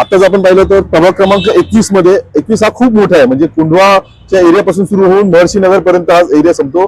आताच आपण पाहिलं तर प्रभाग क्रमांक एकवीसमध्ये एकवीस हा खूप मोठा आहे. म्हणजे कुंडवाच्या एरियापासून सुरू होऊन महर्षी नगर पर्यंत हा एरिया संपतो.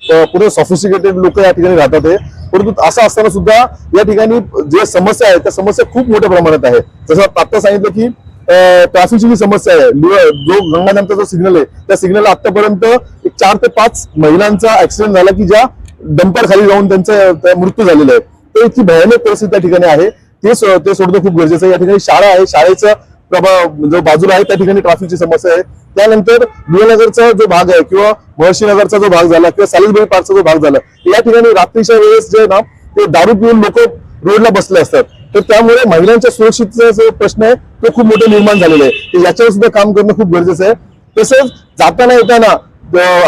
पूर्ण पुढे सॉफिस्टिकेटेड लोक या ठिकाणी राहतात आहे परंतु असं असताना सुद्धा या ठिकाणी जे समस्या आहे त्या समस्या खूप मोठ्या प्रमाणात आहे. जसं आता सांगितलं की ट्रॅफिकची जी समस्या आहे जो गंगानंतर जो सिग्नल आहे त्या सिग्नल आतापर्यंत एक चार ते पाच महिलांचा ऍक्सिडेंट झाला की ज्या डंपर खाली जाऊन त्यांचा त्या मृत्यू झालेला आहे. तर इतकी भयानक परिस्थिती त्या ठिकाणी आहे. ते सो- ते सोडणं खूप गरजेचं आहे. या ठिकाणी शाळा आहे. शाळेचा प्रभाव जो बाजूला आहे त्या ठिकाणी ट्रॅफिकची समस्या आहे. त्यानंतर नगरचा जो भाग आहे किंवा महर्षी नगरचा जो भाग झाला किंवा सालिसबाई पार्कचा जो भाग झाला या ठिकाणी रात्रीच्या वेळेस जे आहे ना ते दारू पिऊन लोक रोडला बसले असतात. तर त्यामुळे महिलांच्या सुरक्षिततेचा जो प्रश्न आहे तो खूप मोठा निर्माण झालेला आहे. याच्यावर सुद्धा काम करणं खूप गरजेचं आहे. तसंच जाताना येताना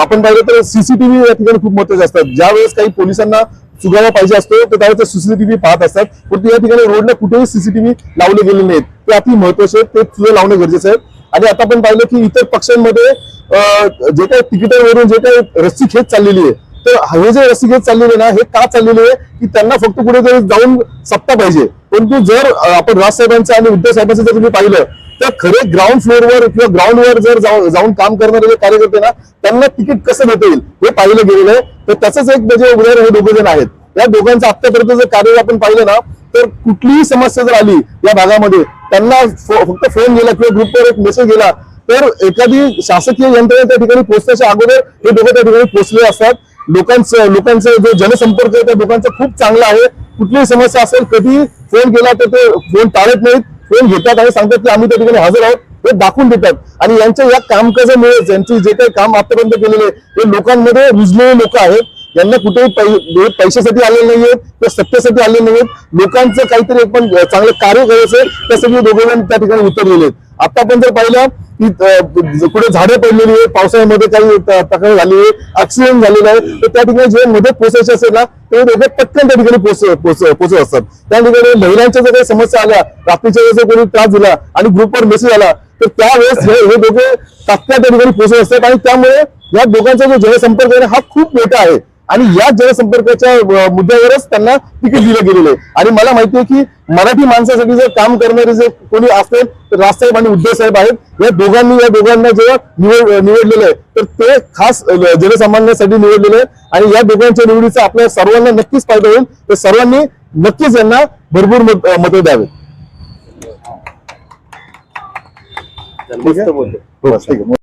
आपण पाहिलं तर सीसीटीव्ही या ठिकाणी खूप महत्त्वाचे असतात. ज्या वेळेस काही पोलिसांना सुगावा पाहिजे असतो तर त्यावेळेस ते सीसीटीव्ही पाहत असतात. पण या ठिकाणी रोडला कुठेही सीसीटीव्ही लावले गेले नाहीत. ते अति महत्त्वाचे आहेत ते सुद्धा लावणं गरजेचं आहे. आणि आता आपण पाहिलं की इतर पक्षांमध्ये जे काही तिकिटांवरून जे काही रस्सी खेच चाललेली आहे तर हे जे रस्सी खेच चाललेली आहे ना हे का चाललेले आहे की त्यांना फक्त कुठेतरी जाऊन सत्ता पाहिजे. परंतु जर आपण आपण राजसाहेबांचं आणि उद्धव साहेबांचं जर तुम्ही पाहिलं तर खरे ग्राउंड फ्लोअरवर किंवा ग्राउंडवर जर जाऊन काम करणारे जे कार्यकर्ते ना त्यांना तिकीट कसं देता येईल हे पाहिलं गेलेलं आहे. तर त्याचंच एक म्हणजे उदाहरण हे दोघे जण आहेत. या दोघांचं आत्तापर्यंत जर कार्य आपण पाहिलं ना तर कुठलीही समस्या जर आली या भागामध्ये त्यांना फक्त फोन गेला किंवा ग्रुपवर एक मेसेज गेला तर एखादी शासकीय यंत्रणा त्या ठिकाणी पोहोचण्याच्या अगोदर हे दोघं त्या ठिकाणी पोहोचले असतात. लोकांचं लोकांचं जो जनसंपर्क आहे त्या लोकांचा खूप चांगला आहे. कुठलीही समस्या असेल कधी फोन केला तर ते फोन टाळत नाहीत. फोन घेतात आणि सांगतात की आम्ही त्या ठिकाणी हजर आहोत. हे दाखवून देतात. आणि यांच्या या कामकाजामुळे यांचे जे काही काम आतापर्यंत केलेले हे लोकांमध्ये रुजलेले लोक आहेत. यांना कुठेही पै- म्हणजे पैशासाठी आलेले नाहीयेत किंवा सत्तेसाठी आलेले नाहीयेत. लोकांचं काहीतरी पण चांगलं कार्य करायचं त्यासाठी दोघे जण त्या ठिकाणी उतरलेले आहेत. आता आपण जर पाहिलं की कुठे झाडे पडलेली आहे पावसाळ्यामध्ये काही तक्रार झाली आहे ऍक्सिडेंट झालेला आहे तर त्या ठिकाणी जे मदत पोहोचायची असेल ना ते दोघे पटकन त्या ठिकाणी पोहोच पोहोचत असतात. त्या ठिकाणी महिलांच्या जर काही समस्या आल्या रात्रीच्या वेळेस कोणी त्रास दिला आणि ग्रुपवर मेसेज आला तर त्यावेळेस हे हे दोघे तात्काळ त्या ठिकाणी पोहोचत असतात. आणि त्यामुळे या दोघांचा जो जनसंपर्क आहे हा खूप मोठा आहे. आणि या जनसंपर्काच्या अं, मुद्द्यावरच त्यांना तिकीट दिलं गेलेलं आहे. आणि मला माहिती आहे की मराठी माणसासाठी जर काम करणारे जे कोणी असतील तर राजसाहेब आणि उद्धव साहेब आहेत. या दोघांनी या दोघांना जेव्हा निवड निवडलेलं आहे तर ते खास जनसामान्यांसाठी निवडलेले आहे. आणि या दोघांच्या निवडीचा आपल्या सर्वांना नक्कीच फायदा होईल. तर सर्वांनी नक्कीच यांना भरपूर मत द्यावे. हो, ठीक आहे.